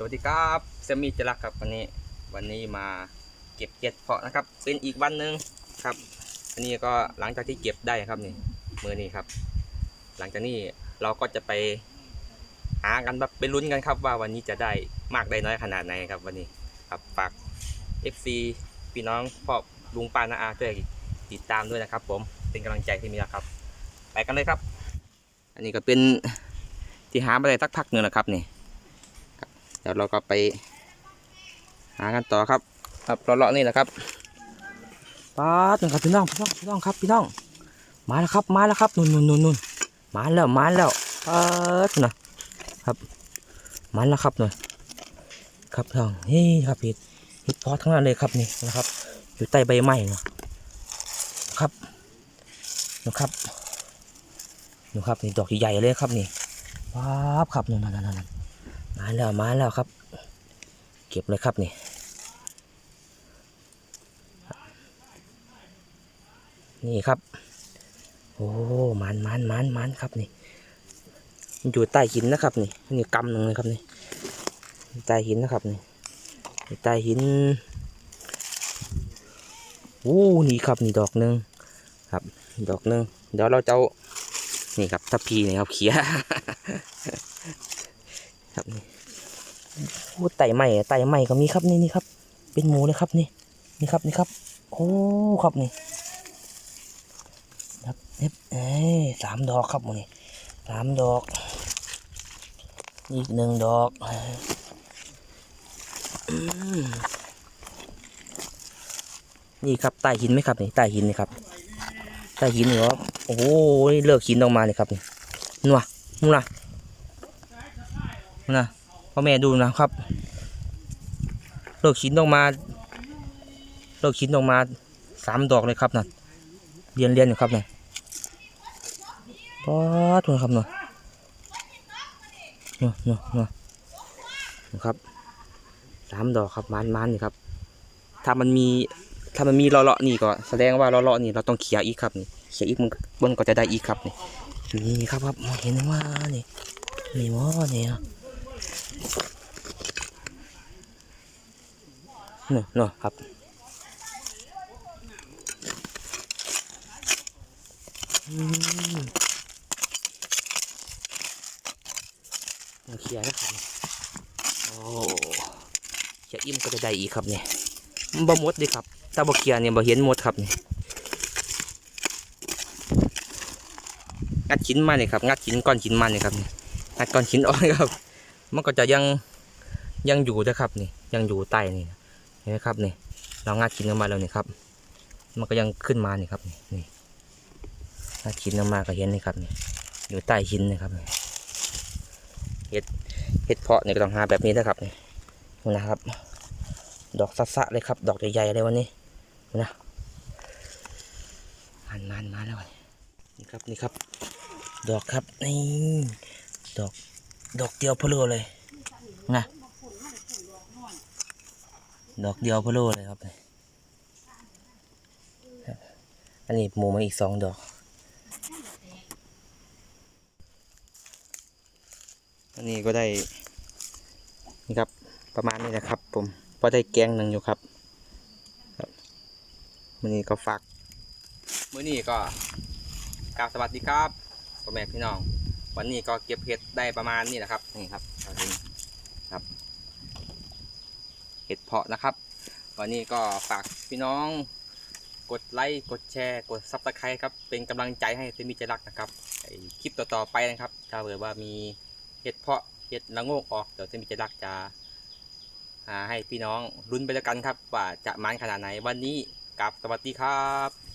สวัสดีครับเซมีจรักครับวันนี้ วันนี้มาเก็บเห็ดเพาะนะครับ เป็นอีกวันหนึ่งครับ อันนี้ก็หลังจากที่เก็บได้ครับนี่มือนี้ครับ หลังจากนี้เราก็จะไปหากันแบบไปลุ้นกันครับ ว่าวันนี้จะได้มากได้น้อยขนาดไหนครับ วันนี้ครับฝาก FC พี่น้องพ่อลุงป้านาอาช่วยติดตามด้วยนะครับ ผมเป็นกำลังใจที่มีนะครับ ไปกันเลยครับ อันนี้ก็เป็นที่หามาได้สักพักหนึ่งแล้วครับนี่ ดี๋ยวเราก็ไป หากันต่อครับ ครับเลาะๆนี่แหละครับป้าดนะครับพี่น้องพี่น้องพี่น้องครับพี่น้อง มาแล้วครับมาแล้วครับนุ่นนุ่นนุ่นนุ่นมาแล้วมาแล้วป้าดนะครับ มาแล้วครับหน่อยครับพี่น้องนี่ครับเห็ดเห็ดเพอทั้งนั้นเลยครับนี่นะครับ อยู่ใต้ใบไม้นะครับนะครับนะครับนี่ดอกใหญ่ๆเลยครับนี่ป้าบครับนั่นนั่นนั่น มาแล้วมาแล้วครับ เก็บเลยครับนี่นี่ครับ โอ้มันมันมันมันครับนี่มันอยู่ใต้หินนะครับนี่นี่กำหนึ่งเลยครับนี่ใต้หินนะครับนี่ใต้หินโอ้นี่ครับนี่ดอกหนึ่งครับ ดอกหนึ่งเดี๋ยวเราจะนี่ครับทัพพีนี่ครับเขีย ครับนี่โอ้ไต่ใหม่ไต่ใหม่ก็มีครับนี่นี่ครับ เป็นหมูเลยครับนี่นี่ครับนี่ครับ โอ้ครับนี่ครับเน็บเอ้สามดอกครับหมูนี่สามดอก อีกหนึ่งดอกอนี่ครับใต้หินไหมครับนี่ใต้หินนี่ครับใต้หินนี่ครับโอ้โหเลิกหินออกมาเลยครับนี่นัวนัว นะพ่อแม่ดูนะครับเลิกชิ้นออกมาเลิกชิ้นออกมาสามดอกเลยครับนั่นเรียนเรียนอยู่ครับนี่ป๊อดเลยครับเนาะเนาะเนาะเนาะนะครับสามดอกครับมันมันนี่ครับ ถ้ามันมีถ้ามันมีเลาะๆนี่ก็แสดงว่าเลาะๆนี่เราต้องเขี่ยอีกครับนี่เขี่ยอีกมันบนก็จะได้อีกครับนี่นี่ครับครับเห็นว่านี่นี่ว่าเนี่ย นาะเนาะครับอืมเอาเคลียร์นะครับโอ้เคลียร์อิ่มก็จะได้อีกครับเนี่ยบ่มดเดิครับถ้าบ่เคลียร์เนี่ยบ่เห็นหมดครับนี่งัดชิ้นมาเนี่ยครับงัดชิ้นก้อนชิ้นมาเนี่ยครับงัดก้อนชิ้นออกครับ มันก็จะยังยังอยู่นะครับนี่ยังอยู่ใต้นี่เห็นไหมครับนี่เรางัดชิ้นออกมาแล้วนี่ครับ มันก็ยังขึ้นมานี่ครับนี่งัดชิ้นออกมาก็เห็นนี่ครับนี่อยู่ใต้ชินนี่ครับนี่เห็ดเห็ดเพาะนี่ก็ต้องหาแบบนี้นะครับนี่นี่นะครับ ดอกสะๆเลยครับ ดอกใหญ่ๆเลยวันนี้นี่นะมันมันมาแล้วนี่ครับนี่ครับ ดอกครับนี่ดอก ดอกเดียวเพลอเลยนะดอกเดียวเพโลเลยครับ อันนี้หมูมาอีกสองดอกอันนี้ก็ได้นี่ครับประมาณนี้นะครับ ผมพอได้แกงหนึ่งอยู่ครับครับวันนี้ก็ฝากมื้อนี้ก็กราบสวัสดีครับพ่อแม่พี่น้อง วันนี้ก็เก็บเห็ดได้ประมาณนี้นะครับนี่ครับเห็นครับเห็ดเพาะนะครับ วันนี้ก็ฝากพี่น้องกดไลค์กดแชร์กดซับสไครต์ครับเป็นกำลังใจให้เซมิเจรักนะครับคลิปต่อๆไปนะครับ ถ้าเกิดว่ามีเห็ดเพาะเห็ดละโงกออกเดี๋ยวเซมิเจรักจะให้พี่น้องลุ้นไปแล้วกันครับ ว่าจะมันขนาดไหนวันนี้กับสวัสดีครับ